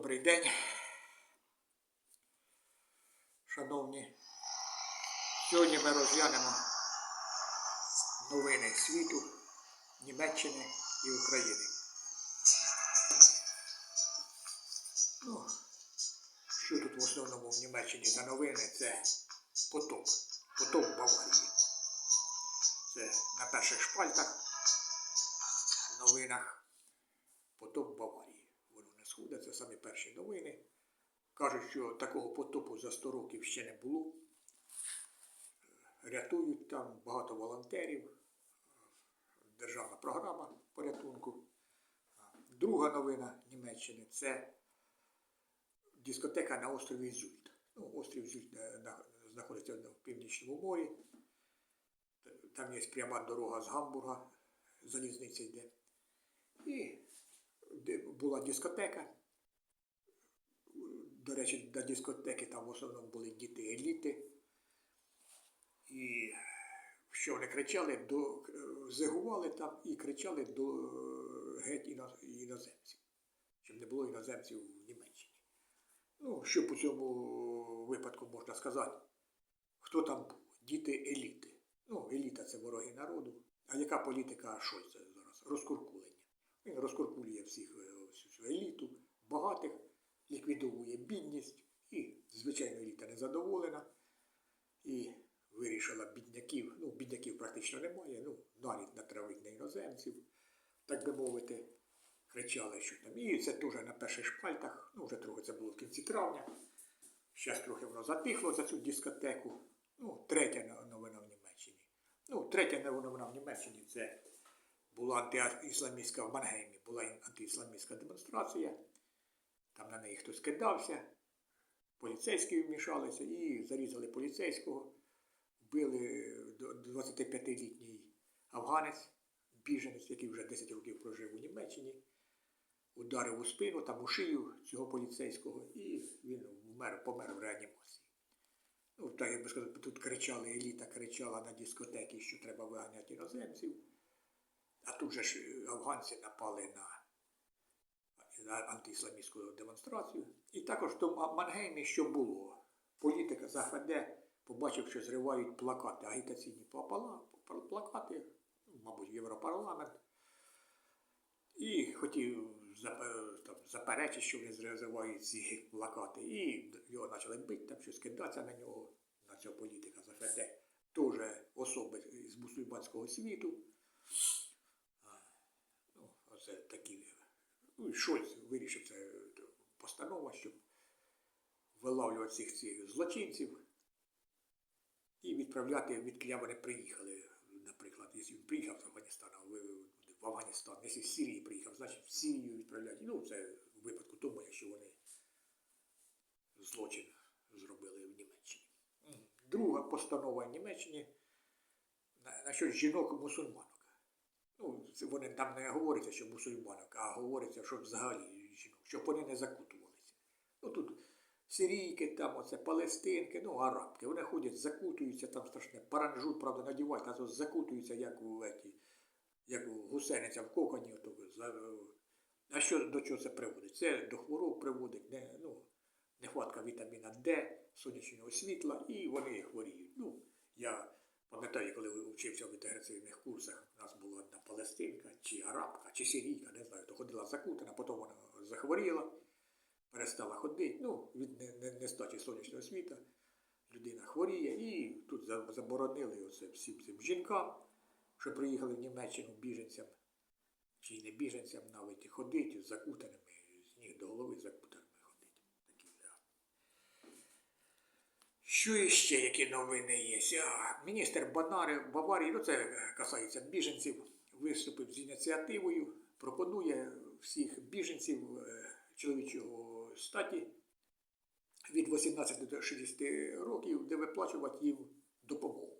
Добрий день, шановні. Сьогодні ми розглянемо новини світу, Німеччини і України. Ну, що тут в основному в Німеччині за новини? Це потоп. Потоп Баварії. Це на перших шпальтах в новинах потоп Баварії. Не це самі перші новини. Кажуть, що такого потопу за 100 років ще не було. Рятують там багато волонтерів, державна програма порятунку. Друга новина Німеччини це дискотека на острові Зюльт. Ну, острів Зюльт е, знаходиться в Північному морі. Там є пряма дорога з Гамбурга, залізниця йде. І де була дискотека. До речі, до дискотеки там в основному були діти еліти. І що вони кричали, до, зигували там і кричали до геть іноземців, щоб не було іноземців в Німеччині. Ну, що по цьому випадку можна сказати? Хто там був? Діти еліти. Ну, еліта це вороги народу. А яка політика Шольца зараз? Розкуркулення. Він розкуркулює всіх е, всю еліту, багатих, ліквідовує бідність, і, звичайно, еліта незадоволена. І вирішила бідняків, ну, бідняків практично немає, ну, навіть натравить на іноземців, так би мовити, кричали, що там. І це теж на перших шпальтах, ну, вже трохи це було в кінці травня. Зараз трохи воно затихло за цю дискотеку. Ну, третя новина в Німеччині. Ну, третя новина в Німеччині це була антиісламістська в Мангеймі, була антиісламістська демонстрація. Там на неї хтось кидався, поліцейські вмішалися і зарізали поліцейського, вбили 25-літній афганець, біженець, який вже 10 років прожив у Німеччині, ударив у спину, там у шию цього поліцейського, і він вмер, помер в реанімації. Ну, так як би сказати, тут кричали, еліта кричала на дискотеки, що треба виганяти іноземців. А тут же ж афганці напали на, на антиісламістську демонстрацію. І також в Мангеймі, що було, політика з побачив, що зривають плакати, агітаційні плакати, мабуть, Європарламент. І хотів там, заперечити, що вони зривають ці плакати. І його почали бити, там щось кидатися на нього, на цього політика з Теж особи з мусульманського світу. Ну, оце такі. Ну, і Шольц вирішив це постанова, щоб виловлювати цих цих злочинців і відправляти, відкіля вони приїхали. Наприклад, якщо він приїхав з Афганістану, в Афганістан, якщо з Сирії приїхав, значить в Сирію відправляти. Ну, це в випадку тому, якщо вони злочин зробили в Німеччині. Друга постанова в Німеччині щось жінок-мусульманок. Ну, це вони там не говориться, що мусульманок, а говориться, що взагалі жінок, щоб вони не закутувалися. Ну тут сирійки, там оце палестинки, ну арабки, вони ходять, закутуються, там страшне, паранжут, правда, надівають, а то закутуються, як у еті, як у гусениця в коконі. А що до чого це приводить? Це до хвороб приводить, не, ну, нехватка вітаміна Д, сонячного світла, і вони хворіють. Ну, я пам'ятаю, коли вчився в інтеграційних курсах, у нас була одна палестинка, чи арабка, чи сирійка, не знаю, то ходила закутана, потім вона захворіла, перестала ходити. Ну, від не- не- нестачі сонячного світа людина хворіє, і тут заборонили оце всім цим жінкам, що приїхали в Німеччину біженцям, чи не біженцям навіть ходити закутаними, з ніг до голови закутаними ходити. Такі, да. Що іще, які новини є? Міністр Банари Баварії, ну це е, касається біженців, виступив з ініціативою, пропонує всіх біженців е, чоловічого статі від 18 до 60 років, де виплачувати їм допомогу.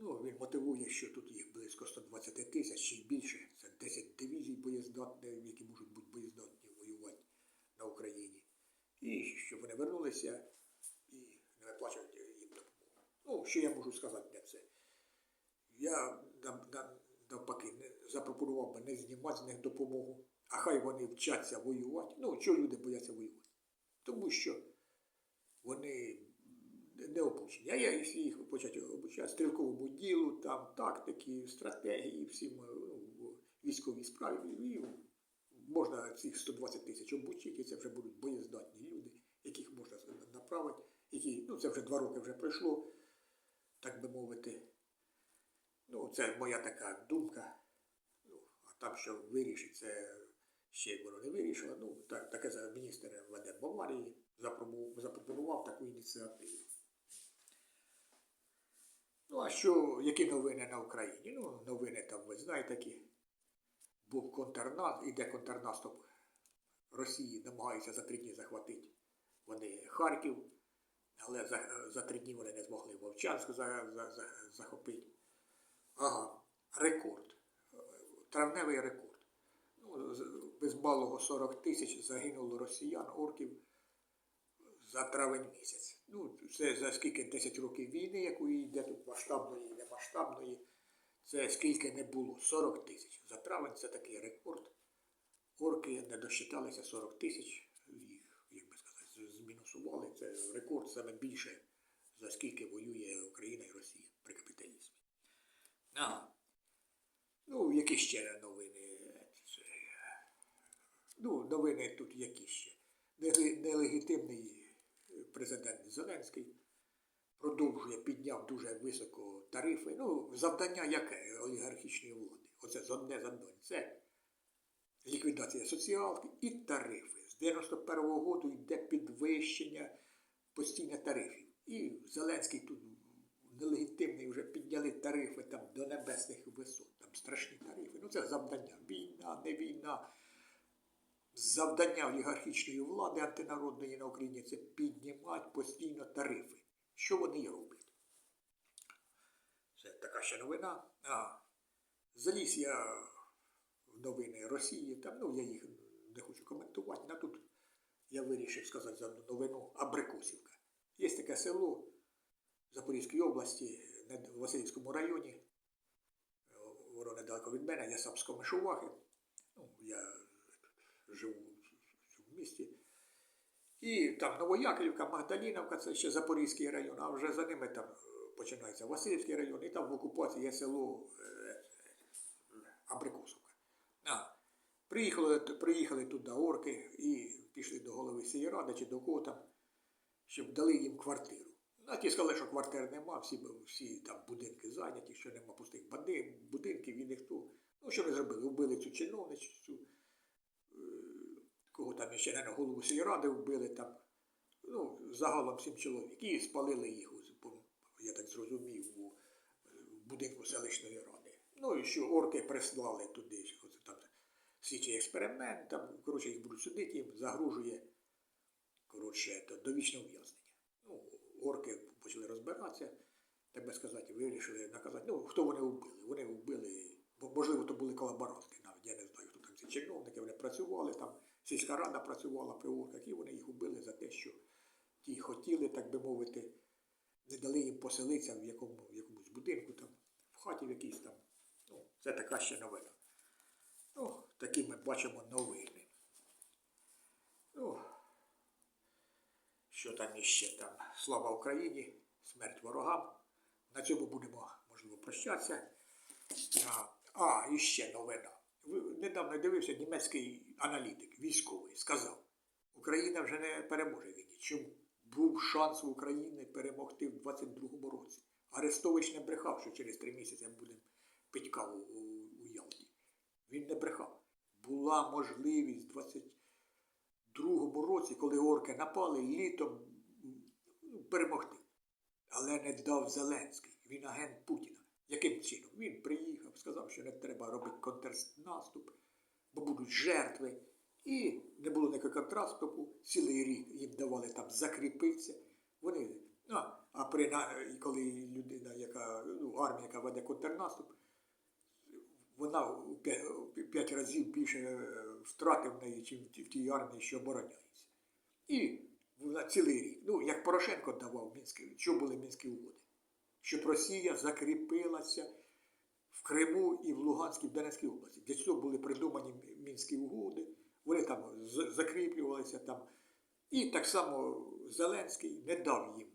Ну, він мотивує, що тут їх близько 120 тисяч чи більше. Це 10 дивізій боєздатних, які можуть бути боєздатні воювати на Україні. І щоб вони вернулися і не виплачувати їм допомогу. Ну, що я можу сказати для це? Я навпаки запропонував би не знімати з них допомогу, а хай вони вчаться воювати. Ну, чого люди бояться воювати? Тому що вони не обучені. А я їх почати обучати стрілковому ділу, там тактики, стратегії, всім ну, військовій справі, і можна цих 120 тисяч обучити, і це вже будуть боєздатні можна які, ну це вже два роки вже пройшло, так би мовити. Ну, це моя така думка. Ну, а там, що вирішить, це ще воно не вирішило. Ну, так, таке за міністр веде Баварії запропонував, таку ініціативу. Ну, а що, які новини на Україні? Ну, новини там, ви знаєте, які. Був контрнаступ, іде контрнаступ Росії, намагаються за три дні захватити вони Харків, але за, за три дні вони не змогли Вовчанськ за, за, за, захопити. Ага, рекорд. Травневий рекорд. Ну, без малого 40 тисяч загинуло росіян, орків за травень місяць. Ну, це за скільки 10 років війни, якої йде тут масштабної і немасштабної. Це скільки не було 40 тисяч. За травень це такий рекорд. Орки не досчиталися 40 тисяч, їх, як би сказати, з- Це рекорд саме більше, за скільки воює Україна і Росія при капіталізмі. Ага. Ну, які ще новини? Ну, новини тут які ще. Нелегітимний президент Зеленський продовжує, підняв дуже високо тарифи. Ну, завдання яке олігархічної влади? Оце з одне завдання. Це ліквідація соціалки і тарифи. З 91-го року йде підвищення постійне тарифів. І Зеленський тут нелегітимний вже підняли тарифи там до небесних висот. Там страшні тарифи. Ну це завдання. Війна, не війна. Завдання олігархічної влади антинародної на Україні це піднімати постійно тарифи. Що вони роблять? Це така ще новина. А, заліз я в новини Росії, там, ну я їх не хочу коментувати. На тут я вирішив сказати за новину Абрикосівка. Є таке село в Запорізькій області, в Васильівському районі. Е, Воно недалеко від мене, я сам з Комишувахи. Ну, я живу в місті. І там Новояковівка, Магдаліновка, це ще Запорізький район, а вже за ними там е, починається Васильівський район, і там в окупації є село е, Абрикосовка. Приїхали, приїхали туди орки і пішли до голови сільради чи до кого там, щоб дали їм квартиру. А ті сказали, що квартир нема, всі, всі там будинки зайняті, що нема пустих будинків і ніхто. Ну, що вони зробили? Вбили цю чиновницю, е, кого там ще не голову сільради вбили там. Ну, загалом сім чоловік. І спалили їх, я так зрозумів, у будинку селищної ради. Ну і що орки прислали туди, що там слідчий експеримент, там, коротше, їх будуть судити, їм загрожує коротше, то довічне ув'язнення. Ну, орки почали розбиратися, так би сказати, вирішили наказати. Ну, хто вони вбили? Вони вбили, можливо, то були колаборанти навіть, я не знаю, хто там ці чиновники, вони працювали там, сільська рада працювала при орках, і вони їх вбили за те, що ті хотіли, так би мовити, не дали їм поселитися в, якому, в якомусь будинку, там, в хаті в якійсь там. Ну, це така ще новина. Ну, такі ми бачимо новини. Ну, що там іще там? Слава Україні, смерть ворогам. На цьому будемо, можливо, прощатися. А, а і ще новина. Недавно дивився німецький аналітик, військовий, сказав, Україна вже не переможе війні. Чому? Був шанс України перемогти в 22-му році. Арестович не брехав, що через три місяці будемо пити каву у Ялті. Він не брехав. Була можливість в 22-му році, коли орки напали, літом перемогти. Але не дав Зеленський. Він агент Путіна. Яким чином? Він приїхав, сказав, що не треба робити контрнаступ, бо будуть жертви. І не було ніякого контраступу, цілий рік їм давали там закріпитися. Вони, ну, а при коли людина, яка, ну, армія, яка веде контрнаступ, вона у п'ять, разів більше е, втрати в неї, чим в тій- армії, що обороняється. І на цілий рік. Ну, як Порошенко давав Мінські, що були мінські угоди? Щоб Росія закріпилася в Криму і в Луганській, в Донецькій області. Для цього були придумані мінські угоди, вони там закріплювалися там. І так само Зеленський не дав їм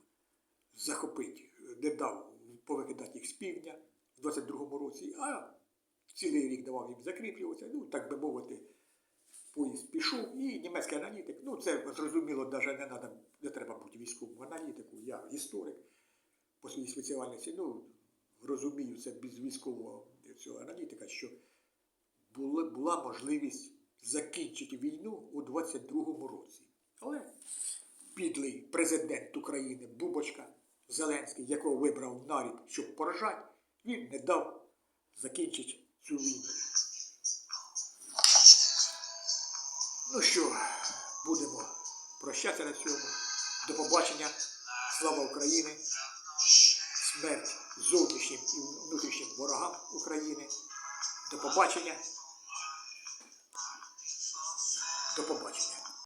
захопити, не дав повикидати їх з півдня в 22-му році, а цілий рік давав їм закріплюватися. Ну, так би мовити, поїзд пішов, і німецький аналітик, ну це зрозуміло, навіть не, надо, не треба бути військовим аналітиком, я історик по своїй спеціальності, ну, розумію це без військового цього аналітика, що була, була можливість закінчити війну у 22-му році. Але підлий президент України Бубочка Зеленський, якого вибрав нарід, щоб поражати, він не дав закінчити цю війну. Ну що, будемо прощатися на цьому. До побачення. Слава Україні! Смерть зовнішнім і внутрішнім ворогам України. До побачення. До побачення.